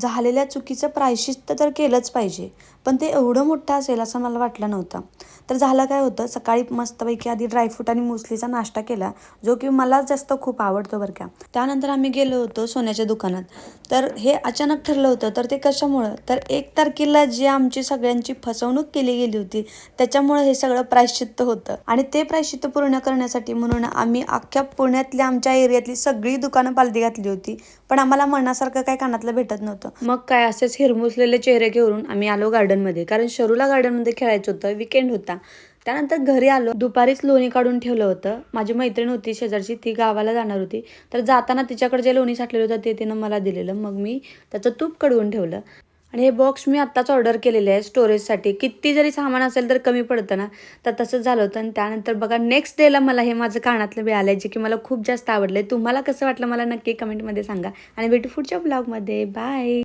झालेल्या चुकीचं प्रायशिस्त तर केलंच पाहिजे पण ते एवढं मोठं असेल असं मला वाटलं नव्हतं. तर झालं काय होतं सकाळी मस्तपैकी आधी ड्रायफ्रूट आणि मुसलीचा नाश्ता केला जो की मला जास्त खूप आवडतो बरं का. त्यानंतर आम्ही गेलो होतो सोन्याच्या दुकानात. तर हे अचानक ठरलं होतं तर ते कशामुळं? तर एक तारखेला जी आमची सगळ्यांची फसवणूक केली गेली होती त्याच्यामुळे हे सगळं प्रायश्चित्त होतं. आणि ते प्रायश्चित्त पूर्ण करण्यासाठी म्हणून आम्ही अख्ख्या पुण्यातल्या आमच्या एरियातली सगळी दुकानं पालती घातली होती पण आम्हाला मनासारखं काय कानातलं भेटत नव्हतं. मग काय असेच हिरमुसलेले चेहरे घेऊन आम्ही आलो गार्डनमध्ये कारण शरूला गार्डनमध्ये खेळायचं होतं विकेंड होता. त्यानंतर घरी आलो. दुपारीच लोणी काढून ठेवलं होतं. माझी मैत्रीण होती शेजारची ती गावाला जाणार होती. तर जाताना तिच्याकडे जे लोणी साठलेलं होतं ते तिनं मला दिलेलं. मग मी त्याचं तूप कडवून ठेवलं. आणि हे बॉक्स मी आत्ताच ऑर्डर केलेले आहे स्टोरेजसाठी किती जरी सामान असेल तर कमी पडतं ना. तर तसंच झालं होतं. आणि त्यानंतर बघा नेक्स्ट डेला मला हे माझं कानातलं मिळालं आहे जे की मला खूप जास्त आवडलं आहे तुम्हाला कसं वाटलं मला नक्की कमेंटमध्ये सांगा. आणि भेटू पुढच्या ब्लॉगमध्ये बाय